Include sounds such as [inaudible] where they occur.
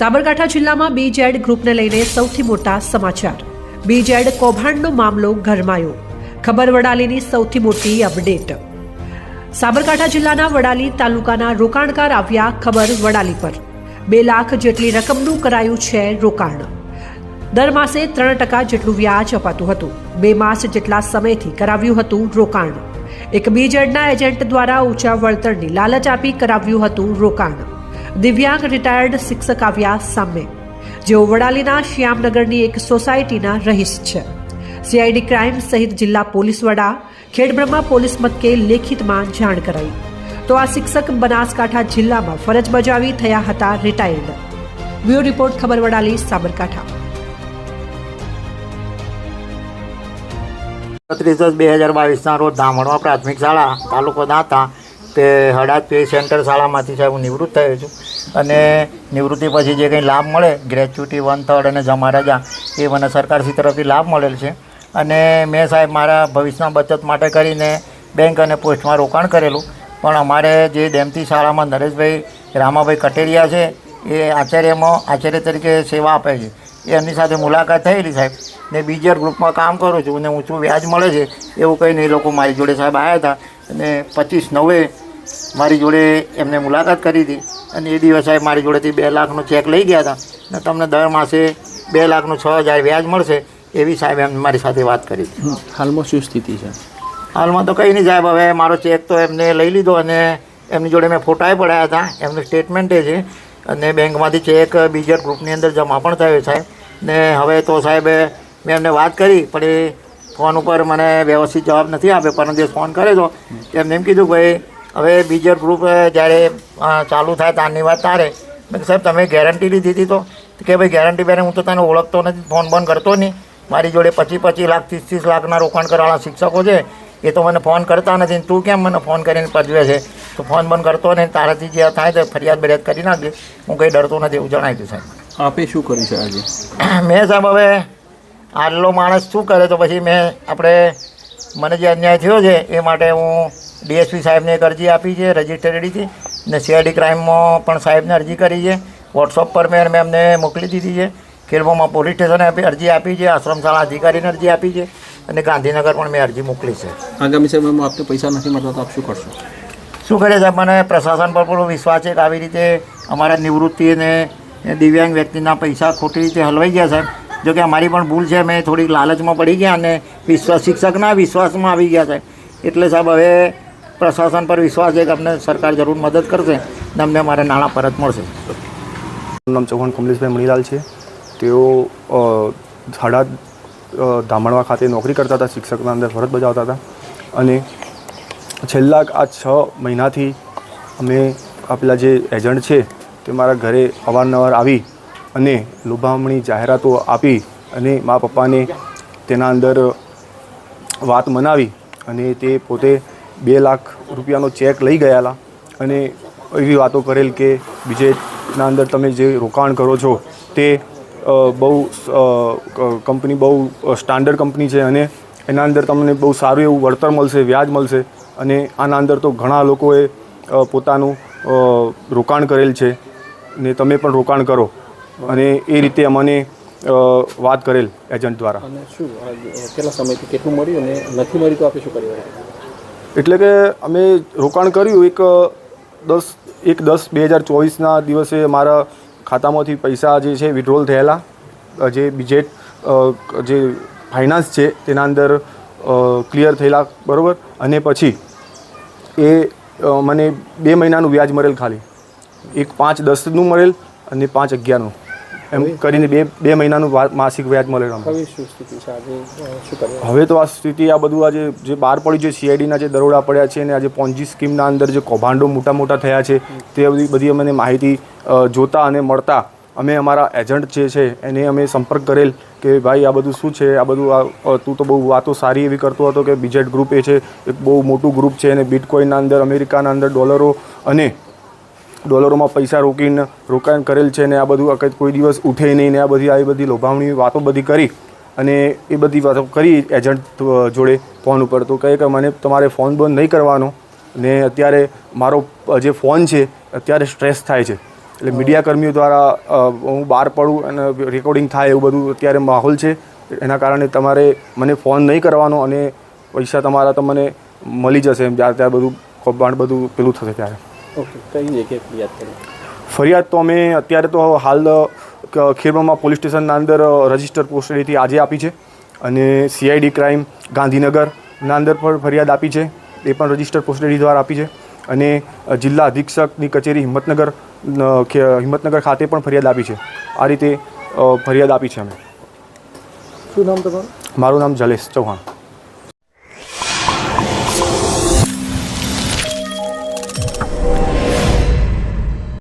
સાબરકાંઠા જિલ્લામાં બીજેડ ગ્રુપને લઈને સૌથી મોટા સમાચાર. બીજેડ કૌભાંડનો મામલો ગરમાયો. ખબર વડાલીની સૌથી મોટી અપડેટ. સાબરકાંઠા જિલ્લાના વડાલી તાલુકાના રોકાણકાર આવ્યા ખબર વડાલી પર. બે લાખ જેટલી રકમનું કરાયું છે રોકાણ. દર માસે ત્રણ ટકા જેટલું વ્યાજ અપાતું હતું. બે માસ જેટલા સમયથી કરાવ્યું હતું રોકાણ. એક બીજેડના એજન્ટ દ્વારા ઊંચા વળતરની લાલચ આપી કરાવ્યું હતું રોકાણ. દિવ્યાંગ રિટાયર્ડ શિક્ષક આવ્યા સામે. જેઓ વડાલીના શ્યામનગરની એક સોસાયટીના રહીશ છે. સીઆઈડી ક્રાઇમ સહિત જિલ્લા પોલીસ વડા, ખેડબ્રહ્મા પોલીસ મથકે લેખિતમાં જાણ કરાઈ. તો આ શિક્ષક બનાસકાંઠા જિલ્લામાં ફરજ બજાવી થયા હતા રિટાયર્ડ બ્યુરો રિપોર્ટ, ખબર વડાલી, સાબરકાંઠા. બત્રીસ દસ બે હજાર બાવીસના રોજ ધામણવા પ્રાથમિક શાળા, તાલુકો દાંતા તે હડાદ પે સેન્ટર શાળામાંથી સાહેબ હું નિવૃત્ત થયો છું. અને નિવૃત્તિ પછી જે કંઈ લાભ મળે ગ્રેચ્યુટી વન થર્ડ અને જમા રજા એ મને સરકારશ્રી તરફથી લાભ મળેલ છે. અને મેં સાહેબ મારા ભવિષ્યના બચત માટે કરીને બેંક અને પોસ્ટમાં રોકાણ કરેલું. પણ અમારે જે ડેમતી શાળામાં નરેશભાઈ રામાભાઈ કટેરિયા છે, એ આચાર્યમાં, આચાર્ય તરીકે સેવા આપે છે. એમની સાથે મુલાકાત થયેલી સાહેબ. ને બીજર ગ્રુપમાં કામ કરું છું અને ઊંચું વ્યાજ મળે છે એવું કહીને એ લોકો મારી જોડે સાહેબ આવ્યા હતા અને પચીસ નવે મારી જોડે એમને મુલાકાત કરી હતી અને એ દિવસ સાહેબ મારી જોડેથી બે લાખનો ચેક લઈ ગયા હતા ને તમને દર માસે બે લાખનું છ હજાર વ્યાજ મળશે એવી સાહેબ એમ મારી સાથે વાત કરી હતી. હાલમાં શું સ્થિતિ છે? હાલમાં તો કંઈ નહીં સાહેબ હવે મારો ચેક તો એમને લઈ લીધો અને એમની જોડે મેં ફોટાએ પડાયા હતા. એમનું સ્ટેટમેન્ટ એ છે અને બેંકમાંથી ચેક બીજર ગ્રુપની અંદર જમા પણ થયો સાહેબ. ને હવે તો સાહેબે મેં એમને વાત કરી, પણ એ ફોન ઉપર મને વ્યવસ્થિત જવાબ નથી આપ્યો, પરંતુ ફોન કર્યો તો એમને એમ કીધું, ભાઈ, હવે બીજર ગ્રુપ જ્યારે ચાલુ થાય તારની વાત તારે. મેં સાહેબ, તમે ગેરંટી લીધી હતી તો? કે, ભાઈ ગેરંટી બેને હું તો તને ઓળખતો નથી, ફોન બંધ કરતો નહીં. મારી જોડે પચીસ પચીસ લાખ, ત્રીસ ત્રીસ લાખના રોકાણ કરવાના શિક્ષકો છે. એ તો મને ફોન કરતા નથી તું કેમ મને ફોન કરીને પજવે છે? તો ફોન બંધ કરતો નહીં, તારાથી જે થાય તો ફરિયાદ બરિયાદ કરી નાખજે. હું કંઈ ડરતો નથી એવું જણાવ્યું દઉં સાહેબ. આપે શું કર્યું છે આજે? [clears throat] મેં સાહેબ હવે આટલો માણસ શું કરે તો પછી મેં આપણે મને જે અન્યાય થયો છે એ માટે હું ડીએસપી સાહેબને એક અરજી આપી છે રજિસ્ટરેડીથી ને સીઆઈડી ક્રાઇમમાં પણ સાહેબને અરજી કરી છે. વોટ્સઅપ પર મેં મેં એમને મોકલી દીધી છે. ખેડબોમાં પોલીસ સ્ટેશને આપી અરજી આપી છે આશ્રમ શાળા અધિકારીને અરજી આપી છે અને ગાંધીનગર પણ મેં અરજી મોકલી છે. આગામી સમયમાં આપને પૈસા નથી મળતા તો આપ શું કરશો? શું કરે સાહેબ? મને પ્રશાસન પર પૂરો વિશ્વાસ છે કે આવી રીતે અમારા નિવૃત્તિ અને દિવ્યાંગ વ્યક્તિના પૈસા ખોટી રીતે હલવાઈ ગયા સાહેબ. જોકે અમારી પણ ભૂલ છે મેં થોડીક લાલચમાં પડી ગયા અને વિશ્વાસ શિક્ષકના વિશ્વાસમાં આવી ગયા સાહેબ એટલે સાહેબ હવે પ્રશાસન પર વિશ્વાસ છે કે અમને સરકાર જરૂર મદદ કરશે ને અમને અમારે નાણાં પરત મળશે. મારું નામ ચૌહાણ કમલેશભાઈ મણીલાલ છે. તેઓ હડાદ ધામણવા ખાતે નોકરી કરતા હતા, શિક્ષકના અંદર ફરજ બજાવતા હતા. અને છેલ્લા આ છ મહિનાથી અમે આપેલા જે એજન્ટ છે તે મારા ઘરે અવારનવાર આવી અને લોભામણી જાહેરાતો આપી અને મા પપ્પાને તેના અંદર વાત મનાવી અને તે પોતે બે લાખ રૂપિયાનો ચેક લઈ ગયેલા અને એવી વાતો કરેલ કે બીજેના અંદર તમે જે રોકાણ કરો છો તે બહુ કંપની બહુ સ્ટાન્ડર્ડ કંપની છે અને એના અંદર તમને બહુ સારું એવું વળતર મળશે, વ્યાજ મળશે અને આના અંદર તો ઘણા લોકોએ પોતાનું રોકાણ કરેલ છે. ને તમે પણ રોકાણ કરો. અને એ રીતે અમને વાત કરેલ એજન્ટ દ્વારા. અને શું કેટલા સમયથી કેટલું મળ્યું અને નથી મળ્યું તો આપે શું કર્યું એટલે કે અમે રોકાણ કર્યું એક દસ એક દસ બે હજાર ચોવીસના દિવસે મારા ખાતામાંથી પૈસા જે છે વિડ્રોલ થયેલા. જે બીજેટ જે ફાઇનાન્સ છે તેના અંદર ક્લિયર થયેલા બરાબર? અને પછી એ મને બે મહિનાનું વ્યાજ મળેલ ખાલી. એક પાંચ દસનું મળેલ અને પાંચ અગિયારનું. એમ કરીને બે બે મહિનાનું માસિક વ્યાજ મળે હવે તો આ સ્થિતિ આ બધું આજે જે બહાર પડ્યું છે સીઆઈડીના જે દરોડા પડ્યા છે અને આજે પોન્જી સ્કીમના અંદર જે કૌભાંડો મોટા મોટા થયા છે તે બધી બધી અમને માહિતી જોતા અને મળતા અમે અમારા એજન્ટ જે છે એને અમે સંપર્ક કરેલ કે ભાઈ આ બધું શું છે? આ બધું આ તું તો બહુ વાતો સારી એવી કરતો હતો કે બીજેટ ગ્રુપ એ છે એક બહુ મોટું ગ્રુપ છે અને બિટકોઇનના અંદર અમેરિકાના અંદર ડોલરો અને ડોલરોમાં પૈસા રોકીને રોકાણ કરેલ છે ને આ બધું કોઈ દિવસ ઉઠે નહીં ને આ બધી આવી બધી લોભાવણી વાતો બધી કરી અને એ બધી વાતો કરી એજન્ટ જોડે ફોન ઉપર. તો કહે કે મને તમારે ફોન બંધ નહીં કરવાનો ને અત્યારે મારો જે ફોન છે અત્યારે સ્ટ્રેસ થાય છે. એટલે મીડિયા કર્મીઓ દ્વારા હું બહાર પડું અને રેકોર્ડિંગ થાય એવું બધું અત્યારે માહોલ છે. એના કારણે તમારે મને ફોન નહીં કરવાનો અને પૈસા તમારા તમને મળી જશે એમ. જ્યારે ત્યારે બધું કૌભાંડ બધું પેલું થશે ત્યારે. ઓકે કઈ જગ્યાએ ફરિયાદ કરી? ફરિયાદ તો અમે અત્યારે તો હાલ ખેરબામાં પોલીસ સ્ટેશનના અંદર રજિસ્ટર પોસ્ટરીથી આજે આપી છે. અને સીઆઈડી ક્રાઇમ ગાંધીનગરના અંદર પણ ફરિયાદ આપી છે. એ પણ રજિસ્ટર પોસ્ટડી દ્વારા આપી છે. અને જિલ્લા અધિક્ષકની કચેરી હિંમતનગર હિંમતનગર ખાતે પણ ફરિયાદ આપી છે. આ રીતે ફરિયાદ આપી છે અમે. શું નામ તમારું? મારું નામ જલેશ ચૌહાણ.